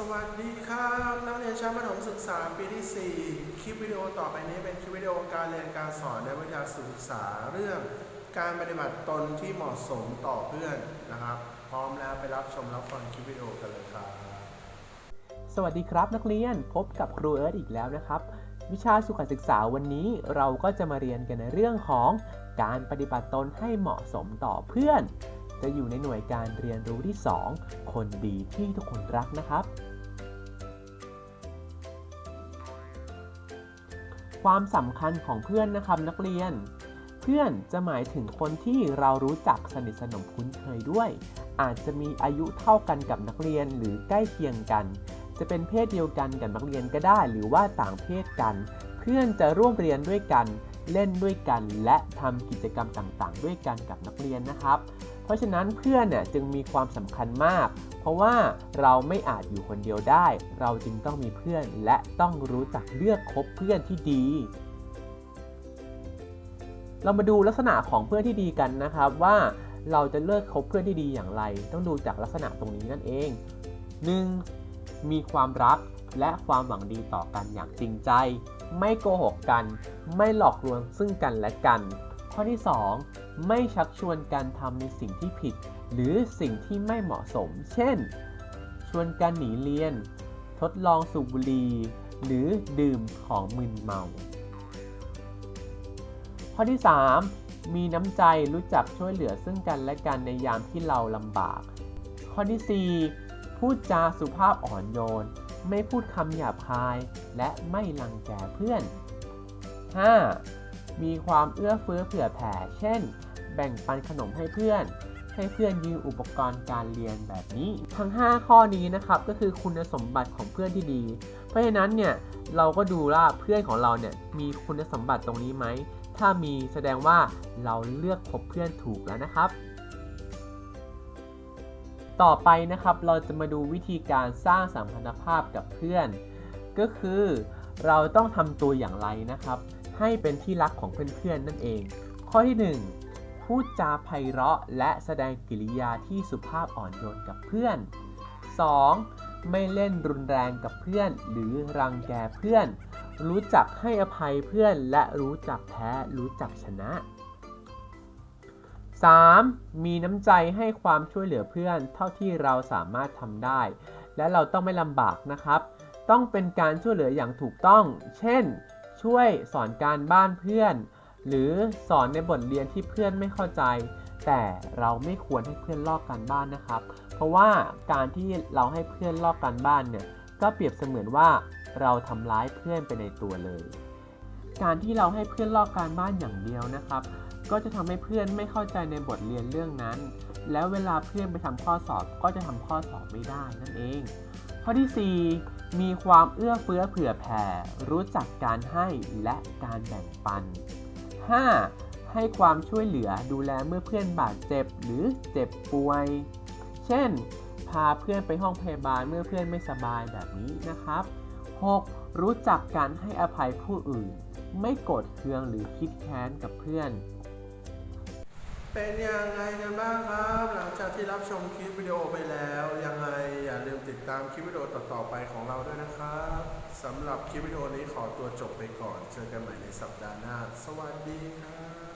สวัสดีครับ นักเรียนชั้นประถมศึกษาปีที่ 4 คลิปวิดีโอต่อไปนี้เป็นคลิปวิดีโอการเรียนการสอนในวิทยาศึกษาเรื่องการปฏิบัติตนที่เหมาะสมต่อเพื่อนนะครับ พร้อมแล้วไปรับชมรับฟังคลิปวิดีโอกันเลยครับ สวัสดีครับนักเรียนพบกับครูเอิร์ธอีกแล้วนะครับ วิชาสุขศึกษาวันนี้เราก็จะมาเรียนกันในเรื่องของการปฏิบัติตนให้เหมาะสมต่อเพื่อน จะอยู่ในหน่วยการเรียนรู้ที่ 2 คนดีที่ทุกคนรักนะครับ ความสำคัญของเพื่อนนะครับนักเรียน เพื่อนจะหมายถึงคนที่เรารู้จักสนิทสนมคุ้นเคยด้วย อาจจะมีอายุเท่ากันกับนักเรียนหรือใกล้เคียงกัน จะเป็นเพศเดียวกันกับนักเรียนก็ได้ หรือว่าต่างเพศกัน เพื่อนจะร่วมเรียนด้วยกันเล่นด้วยกันและทำกิจกรรมต่างๆ ด้วยกันกับนักเรียนนะครับ เพราะฉะนั้นเพื่อนเนี่ยจึงมีความสำคัญมาก เพราะว่าเราไม่อาจอยู่คนเดียวได้ เราจึงต้องมีเพื่อนและต้องรู้จักเลือกคบเพื่อนที่ดี เรามาดูลักษณะของเพื่อนที่ดีกันนะครับว่าเราจะเลือกคบเพื่อนที่ดีอย่างไร ต้องดูจากลักษณะตรงนี้นั่นเอง 1. มีความรักและความหวังดีต่อกันอย่างจริงใจ ไม่โกหกกัน ไม่หลอกลวงซึ่งกันและกัน ข้อที่ 2 ไม่ชักชวนกันทำในสิ่งที่ผิด หรือสิ่งที่ไม่เหมาะสม เช่น ชวนกันหนีเรียน ทดลองสูบบุหรี่หรือดื่มของมึนเมา ข้อที่ 3 มีน้ำใจรู้จักช่วยเหลือซึ่งกันและกันในยามที่เราลำบาก ข้อที่ 4 พูดจาสุภาพอ่อนโยน ไม่พูดคำหยาบคาย และไม่รังแกเพื่อน 5. มีความเอื้อเฟื้อเผื่อแผ่ เช่น แบ่งปันขนมให้เพื่อน ให้เพื่อนยืมอุปกรณ์การเรียนแบบนี้ ทั้ง 5 ข้อนี้นะครับ ก็คือคุณสมบัติของเพื่อนที่ดี เพราะฉะนั้นเนี่ย เราก็ดูว่าเพื่อนของเราเนี่ย มีคุณสมบัติตรงนี้ไหม ถ้ามีแสดงว่าเราเลือกคบเพื่อนถูกแล้วนะครับต่อไปนะครับเราจะมาดูวิธีการสร้างสัมพันธภาพกับเพื่อน ก็คือเราต้องทำตัวอย่างไรนะครับ ให้เป็นที่รักของเพื่อนๆนั่นเอง ข้อที่ 1 พูดจาไพเราะและแสดงกิริยาที่สุภาพอ่อนโยนกับเพื่อน 2. ไม่เล่นรุนแรงกับเพื่อน หรือรังแกเพื่อน รู้จักให้อภัยเพื่อนและรู้จักแพ้รู้จักชนะ 3. มีน้ำใจให้ความช่วยเหลือเพื่อน เท่าที่เราสามารถทำได้ และเราต้องไม่ลำบากนะครับ ต้องเป็นการช่วยเหลืออย่างถูกต้อง เช่น ช่วยสอนการบ้านเพื่อน หรือสอนในบทเรียนที่เพื่อนไม่เข้าใจ แต่เราไม่ควรให้เพื่อนลอกการบ้านนะครับ เพราะว่าการที่เราให้เพื่อนลอกการบ้านเนี่ยก็เปรียบเสมือนว่าเราทำร้ายเพื่อนไปในตัวเลย การที่เราให้เพื่อนลอกการบ้านอย่างเดียวนะครับ ก็จะทำให้เพื่อนไม่เข้าใจในบทเรียนเรื่องนั้น แล้วเวลาเพื่อนไปทำข้อสอบก็จะทำข้อสอบไม่ได้นั่นเอง ข้อที่ 4 มีความเอื้อเฟื้อเผื่อแผ่ รู้จักการให้และการแบ่งปัน 5. ให้ความช่วยเหลือดูแลเมื่อเพื่อนบาดเจ็บหรือเจ็บป่วย เช่น พาเพื่อนไปห้องพยาบาลเมื่อเพื่อนไม่สบายแบบนี้นะครับ 6. รู้จักการให้อภัยผู้อื่น ไม่โกรธเคืองหรือคิดแค้นกับเพื่อน เป็นยังไงกันบ้างครับ หลังจากที่รับชมคลิปวิดีโอไปแล้ว ยังไงอย่าลืมติดตามคลิปวิดีโอต่อๆไปของเราด้วยนะครับสำหรับคลิปวิดีโอนี้ขอตัวจบไปก่อน เจอกันใหม่ในสัปดาห์หน้า สวัสดีครับ